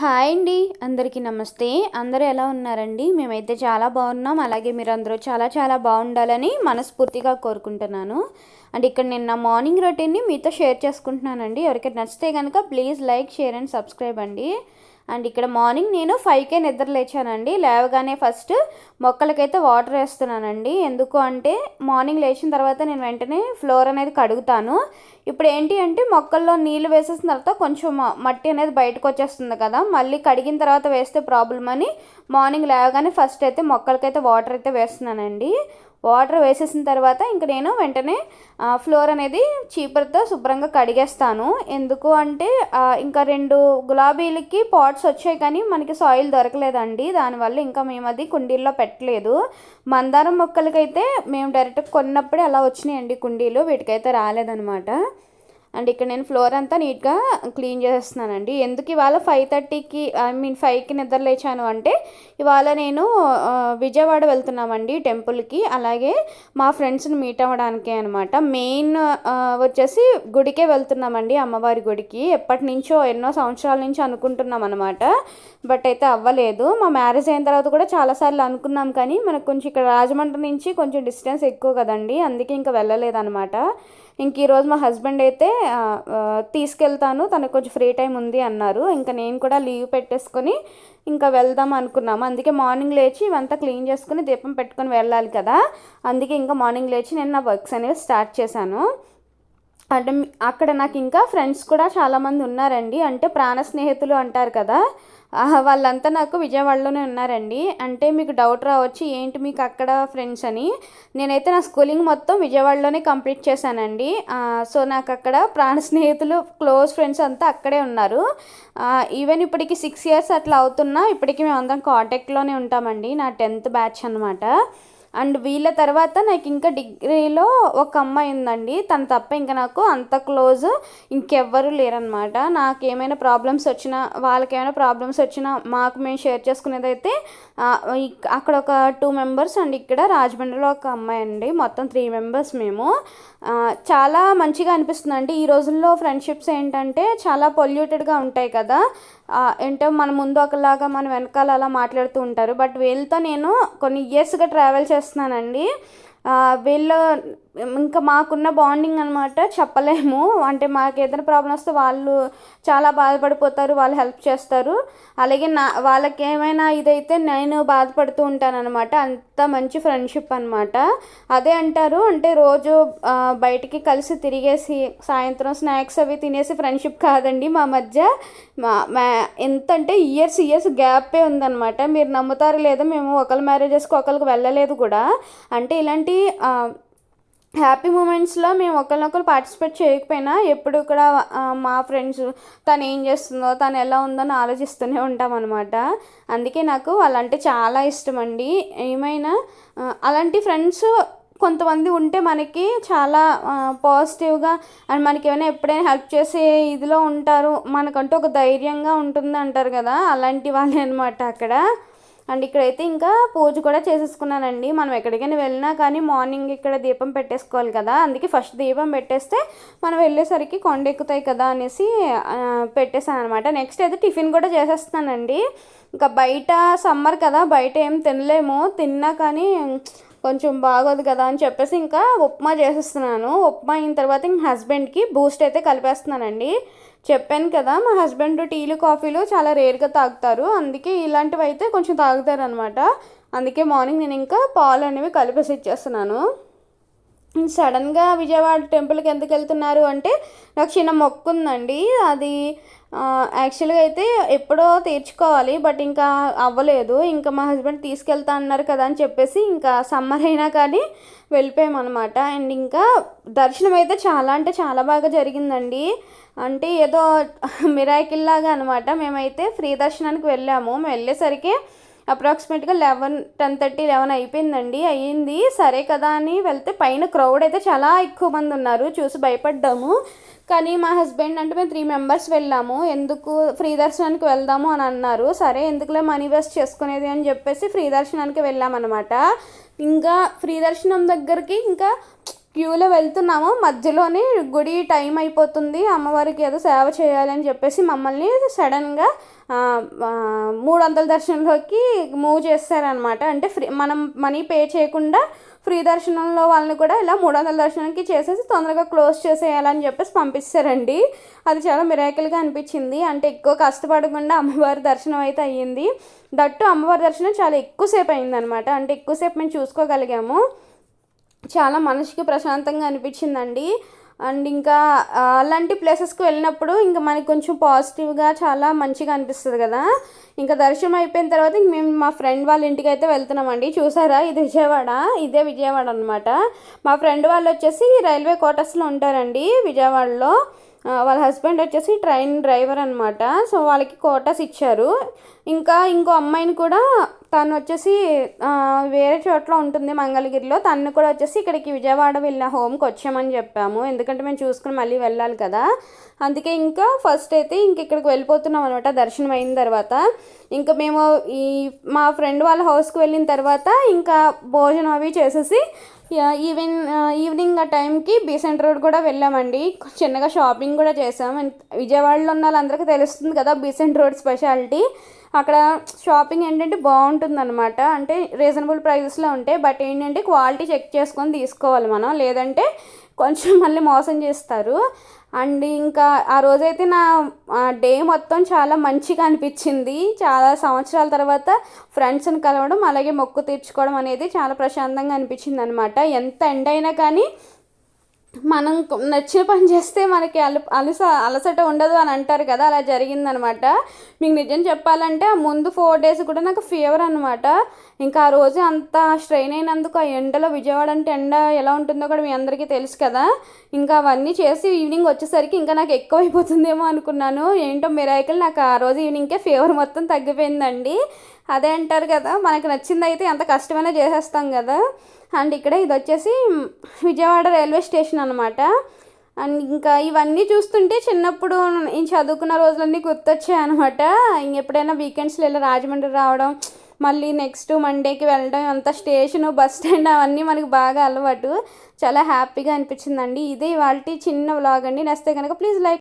Hi అండి అందరికీ నమస్తే. అందరూ ఎలా ఉన్నారండి? మేమైతే చాలా బాగున్నాం. అలాగే మీరు అందరూ చాలా చాలా బాగుండాలని మనస్ఫూర్తిగా కోరుకుంటున్నాను. అండ్ ఇక్కడ నేను నా మార్నింగ్ రొటీన్ని మీతో షేర్ చేసుకుంటున్నానండి. ఎవరికైనా నచ్చితే కనుక please like share and subscribe అండి. అండ్ ఇక్కడ మార్నింగ్ నేను ఫైవ్కే నిద్ర లేచానండి. లేవగానే ఫస్ట్ మొక్కలకైతే వాటర్ వేస్తున్నానండి. ఎందుకు అంటే మార్నింగ్ లేచిన తర్వాత నేను వెంటనే ఫ్లోర్ అనేది కడుగుతాను. ఇప్పుడు ఏంటి అంటే మొక్కల్లో నీళ్ళు వేసేసిన తర్వాత కొంచెం మట్టి అనేది బయటకు వచ్చేస్తుంది కదా. మళ్ళీ కడిగిన తర్వాత వేస్తే ప్రాబ్లం అని మార్నింగ్ లేవగానే ఫస్ట్ అయితే మొక్కలకైతే వాటర్ అయితే వేస్తున్నానండి. వాటర్ వేసేసిన తర్వాత ఇంక నేను వెంటనే ఫ్లోర్ అనేది చీపర్తో శుభ్రంగా కడిగేస్తాను. ఎందుకు అంటే ఇంకా రెండు గులాబీలకి పాట్స్ వచ్చాయి కానీ మనకి సాయిల్ దొరకలేదండి. దానివల్ల ఇంకా మేము అది కుండీల్లో పెట్టలేదు. మందారం మొక్కలకైతే మేము డైరెక్ట్ కొన్నప్పుడే అలా వచ్చినాయండి కుండీలు వీటికైతే రాలేదనమాట అండ్ ఇక్కడ నేను ఫ్లోర్ అంతా నీట్గా క్లీన్ చేస్తున్నానండి ఎందుకు ఇవాళ ఫైవ్ థర్టీకి ఐ మీన్ ఫైవ్కి నిద్ర లేచాను అంటే ఇవాళ నేను విజయవాడ వెళ్తున్నామండి టెంపుల్కి. అలాగే మా ఫ్రెండ్స్ని మీట్ అవ్వడానికే అనమాట మెయిన్ వచ్చేసి గుడికే వెళ్తున్నామండి అమ్మవారి గుడికి. ఎప్పటి నుంచో ఎన్నో సంవత్సరాల నుంచి అనుకుంటున్నాం అనమాట బట్ అయితే అవ్వలేదు. మా మ్యారేజ్ అయిన తర్వాత కూడా చాలాసార్లు అనుకున్నాం కానీ మనకు కొంచెం ఇక్కడ రాజమండ్రి నుంచి కొంచెం డిస్టెన్స్ ఎక్కువ కదండి. అందుకే ఇంకా వెళ్ళలేదన్నమాట. ఇంక ఈరోజు మా హస్బెండ్ అయితే తీసుకెళ్తాను తనకు కొంచెం ఫ్రీ టైం ఉంది అన్నారు. ఇంకా నేను కూడా లీవ్ పెట్టేసుకొని ఇంకా వెళ్దాం అనుకున్నాము. అందుకే మార్నింగ్ లేచి ఇవంతా క్లీన్ చేసుకుని దీపం పెట్టుకొని వెళ్ళాలి కదా. అందుకే ఇంకా మార్నింగ్ లేచి నేను నా వర్క్స్ అనేవి స్టార్ట్ చేశాను. అంటే అక్కడ నాకు ఇంకా ఫ్రెండ్స్ కూడా చాలామంది ఉన్నారండి. అంటే ప్రాణ స్నేహితులు అంటారు కదా వాళ్ళంతా నాకు విజయవాడలోనే ఉన్నారండి. అంటే మీకు డౌట్ రావచ్చు ఏంటి మీకు అక్కడ ఫ్రెండ్స్ అని. నేనైతే నా స్కూలింగ్ మొత్తం విజయవాడలోనే కంప్లీట్ చేశానండి. సో నాకు అక్కడ ప్రాణ స్నేహితులు క్లోజ్ ఫ్రెండ్స్ అంతా అక్కడే ఉన్నారు. ఈవెన్ ఇప్పటికి సిక్స్ ఇయర్స్ అట్లా అవుతున్నా ఇప్పటికీ మేము అందరం కాంటాక్ట్లోనే ఉంటామండి. నా టెన్త్ బ్యాచ్ అనమాట అండ్ వీళ్ళ తర్వాత నాకు ఇంకా డిగ్రీలో ఒక అమ్మాయి ఉందండి. తను తప్ప ఇంకా నాకు అంత క్లోజ్ ఇంకెవ్వరూ లేరనమాట నాకు ఏమైనా ప్రాబ్లమ్స్ వచ్చినా వాళ్ళకి ఏమైనా ప్రాబ్లమ్స్ వచ్చినా మాకు మేము షేర్ చేసుకునేది అయితే అక్కడ ఒక టూ మెంబర్స్ అండ్ ఇక్కడ రాజమండ్రిలో ఒక అమ్మాయి అండి. మొత్తం త్రీ మెంబర్స్ మేము. చాలా మంచిగా అనిపిస్తుంది అండి ఈ రోజుల్లో ఫ్రెండ్షిప్స్ ఏంటంటే చాలా పొల్యూటెడ్గా ఉంటాయి కదా. ఏంటో మన ముందు ఒకలాగా మన వెనకాల అలా మాట్లాడుతూ ఉంటారు. బట్ వీళ్ళతో నేను కొన్ని ఇయర్స్గా ట్రావెల్ చేస్తున్నానండి. వీళ్ళు ఇంకా మాకున్న బాండింగ్ అనమాట చెప్పలేము. అంటే మాకు ఏదైనా ప్రాబ్లం వస్తే వాళ్ళు చాలా బాధపడిపోతారు వాళ్ళు హెల్ప్ చేస్తారు. అలాగే నా వాళ్ళకి ఏమైనా ఇదైతే నేను బాధపడుతూ ఉంటానన్నమాట. అంత మంచి ఫ్రెండ్షిప్ అనమాట అదే అంటారు అంటే రోజు బయటికి కలిసి తిరిగేసి సాయంత్రం స్నాక్స్ అవి తినేసి ఫ్రెండ్షిప్ కాదండి మా మధ్య. మా ఎంత అంటే ఇయర్స్ ఇయర్స్ గ్యాపే ఉందన్నమాట. మీరు నమ్ముతారు లేదో మేము ఒకళ్ళ మ్యారేజెస్కి ఒకరికి వెళ్ళలేదు కూడా. అంటే ఇలాంటి హ్యాపీ మూమెంట్స్లో మేము ఒకరినొకరు పార్టిసిపేట్ చేయకపోయినా ఎప్పుడు కూడా మా ఫ్రెండ్స్ తను ఏం చేస్తుందో తను ఎలా ఉందో అని ఆలోచిస్తూనే ఉంటాం అనమాట అందుకే నాకు వాళ్ళంటే చాలా ఇష్టం అండి ఏమైనా అలాంటి ఫ్రెండ్స్ కొంతమంది ఉంటే మనకి చాలా పాజిటివ్గా అండ్ మనకి ఏమైనా ఎప్పుడైనా హెల్ప్ చేసే ఇదిలో ఉంటారు. మనకంటూ ఒక ధైర్యంగా ఉంటుంది అంటారు కదా అలాంటి వాళ్ళే అనమాట అక్కడ. అండ్ ఇక్కడైతే ఇంకా పూజ కూడా చేసేసుకున్నానండి. మనం ఎక్కడికైనా వెళ్ళినా కానీ మార్నింగ్ ఇక్కడ దీపం పెట్టేసుకోవాలి కదా. అందుకే ఫస్ట్ దీపం పెట్టేస్తే మనం వెళ్ళేసరికి కొండ ఎక్కుతాయి కదా అనేసి ఆ, పెట్టేశాను అనమాట నెక్స్ట్ అయితే టిఫిన్ కూడా చేసేస్తానండి ఇంకా బయట సమ్మర్ కదా బయట ఏం తినలేము. తిన్నా కానీ కొంచెం బాగోదు కదా అని చెప్పేసి ఇంకా ఉప్మా చేసేస్తున్నాను. ఉప్మా అయిన తర్వాత ఇంక హస్బెండ్కి బూస్ట్ అయితే కలిపేస్తున్నానండి. చెప్పాను కదా మా హస్బెండ్ టీలు కాఫీలు చాలా రేర్గా తాగుతారు. అందుకే ఇలాంటివి అయితే కొంచెం తాగుతారు అనమాట అందుకే మార్నింగ్ నేను ఇంకా పాలు అనేవి కలిపేసి ఇచ్చేస్తున్నాను. సడన్గా విజయవాడ టెంపుల్కి ఎందుకు వెళ్తున్నారు అంటే నాకు చిన్న మొక్కు ఉందండి అది యాక్చువల్గా అయితే ఎప్పుడో తీర్చుకోవాలి బట్ ఇంకా అవ్వలేదు. ఇంకా మా హస్బెండ్ తీసుకెళ్తా అన్నారు కదా అని చెప్పేసి ఇంకా సమ్మర్ అయినా కానీ వెళ్ళిపోయామన్నమాట. అండ్ ఇంకా దర్శనం అయితే చాలా అంటే చాలా బాగా జరిగిందండి. అంటే ఏదో మిరాకిల్లాగా అనమాట మేమైతే ఫ్రీ దర్శనానికి వెళ్ళాము. మేము వెళ్ళేసరికి అప్రాక్సిమేట్గా లెవెన్ టెన్ థర్టీ లెవెన్ అయిపోయిందండి. అయ్యింది. సరే కదా అని వెళ్తే పైన క్రౌడ్ అయితే చాలా ఎక్కువ మంది ఉన్నారు. చూసి భయపడ్డాము. కానీ మా హస్బెండ్ అంటే మేము త్రీ మెంబర్స్ వెళ్ళాము. ఎందుకు ఫ్రీ దర్శనానికి వెళ్దాము అని అన్నారు. సరే ఎందుకులే మనీ వేస్ట్ చేసుకునేది అని చెప్పేసి ఫ్రీ దర్శనానికి వెళ్ళామన్నమాట. ఇంకా ఫ్రీ దర్శనం దగ్గరికి ఇంకా క్యూలో వెళ్తున్నాము. మధ్యలోనే గుడి టైం అయిపోతుంది. అమ్మవారికి ఏదో సేవ చేయాలని చెప్పేసి మమ్మల్ని సడన్గా మూడు వందల దర్శనంలోకి మూవ్ చేస్తారనమాట అంటే ఫ్రీ మనం మనీ పే చేయకుండా ఫ్రీ దర్శనంలో వాళ్ళని కూడా ఇలా మూడు వందల దర్శనానికి చేసేసి తొందరగా క్లోజ్ చేసేయాలని చెప్పేసి పంపిస్తారండి. అది చాలా మిరాకిల్గా అనిపించింది. అంటే ఎక్కువ కష్టపడకుండా అమ్మవారి దర్శనం అయితే అయ్యింది. దట్టు అమ్మవారి దర్శనం చాలా ఎక్కువసేపు అయిందనమాట అంటే ఎక్కువసేపు మేము చూసుకోగలిగాము. చాలా మనసుకి ప్రశాంతంగా అనిపించిందండి. అండ్ ఇంకా అలాంటి ప్లేసెస్కి వెళ్ళినప్పుడు ఇంకా మనకి కొంచెం పాజిటివ్గా చాలా మంచిగా అనిపిస్తుంది కదా. ఇంకా దర్శనం అయిపోయిన తర్వాత ఇంక మేము మా ఫ్రెండ్ వాళ్ళ ఇంటికి అయితే వెళ్తున్నామండి. చూసారా? ఇది విజయవాడ. ఇదే విజయవాడ అనమాట మా ఫ్రెండ్ వాళ్ళు వచ్చేసి రైల్వే క్వార్టర్స్లో ఉంటారండి విజయవాడలో. వాళ్ళ హస్బెండ్ వచ్చేసి ట్రైన్ డ్రైవర్ అనమాట సో వాళ్ళకి కోటాస్ ఇచ్చారు. ఇంకా ఇంకో అమ్మాయిని కూడా తను వచ్చేసి వేరే చోట్ల ఉంటుంది మంగళగిరిలో. తను కూడా వచ్చేసి ఇక్కడికి విజయవాడ వెళ్ళిన హోమ్కి వచ్చామని చెప్పాము. ఎందుకంటే మేము చూసుకుని మళ్ళీ వెళ్ళాలి కదా. అందుకే ఇంకా ఫస్ట్ అయితే ఇంక ఇక్కడికి వెళ్ళిపోతున్నాం అనమాట దర్శనం అయిన తర్వాత. ఇంకా మేము ఈ మా ఫ్రెండ్ వాళ్ళ హౌస్కి వెళ్ళిన తర్వాత ఇంకా భోజనం అవి చేసేసి ఈవెన్ ఈవినింగ్ ఆ టైంకి బీసెంట్ రోడ్ కూడా వెళ్ళామండి. చిన్నగా షాపింగ్ కూడా చేసాం. విజయవాడలో ఉన్న వాళ్ళందరికీ తెలుస్తుంది కదా బీసెంట్ రోడ్ స్పెషాలిటీ. అక్కడ షాపింగ్ ఏంటంటే బాగుంటుంది అనమాట అంటే రీజనబుల్ ప్రైజెస్లో ఉంటాయి బట్ ఏంటంటే క్వాలిటీ చెక్ చేసుకొని తీసుకోవాలి మనం. లేదంటే కొంచెం మళ్ళీ మోసం చేస్తారు. అండ్ ఇంకా ఆ రోజైతే నా డే మొత్తం చాలా మంచిగా అనిపించింది. చాలా సంవత్సరాల తర్వాత ఫ్రెండ్స్ని కలవడం అలాగే మొక్కు తీర్చుకోవడం అనేది చాలా ప్రశాంతంగా అనిపించింది అనమాట ఎంత ఎండ అయినా కానీ మనం నచ్చిన పని చేస్తే మనకి అలు అలస అలసట ఉండదు అని అంటారు కదా అలా జరిగిందనమాట. మీకు నిజం చెప్పాలంటే ఆ ముందు ఫోర్ డేస్ కూడా నాకు ఫీవర్ అనమాట ఇంకా ఆ రోజు అంత స్ట్రెయిన్ అయినందుకు ఆ ఎండలో విజయవాడ అంటే ఎండ ఎలా ఉంటుందో కూడా మీ అందరికీ తెలుసు కదా. ఇంకా అవన్నీ చేసి ఈవినింగ్ వచ్చేసరికి ఇంకా నాకు ఎక్కువ అయిపోతుందేమో అనుకున్నాను. ఏంటో మిరాయికల్ నాకు ఆ రోజు ఈవినింగ్కే ఫీవర్ మొత్తం తగ్గిపోయిందండి. అదే అంటారు కదా మనకు నచ్చింది అయితే ఎంత కష్టమైనా చేసేస్తాం కదా. అండ్ ఇక్కడ ఇది వచ్చేసి విజయవాడ రైల్వే స్టేషన్ అనమాట అండ్ ఇంకా ఇవన్నీ చూస్తుంటే చిన్నప్పుడు నేను చదువుకున్న రోజులన్నీ గుర్తొచ్చాయి అనమాట ఇంకెప్పుడైనా వీకెండ్స్లో వెళ్ళి రాజమండ్రి రావడం మళ్ళీ నెక్స్ట్ మండేకి వెళ్ళడం అంత స్టేషన్ బస్ స్టాండ్ అవన్నీ మనకు బాగా అలవాటు. చాలా హ్యాపీగా అనిపించిందండి. ఇదే వాళ్ళ చిన్న వ్లాగ్ అండి. నచ్చితే కనుక ప్లీజ్ లైక్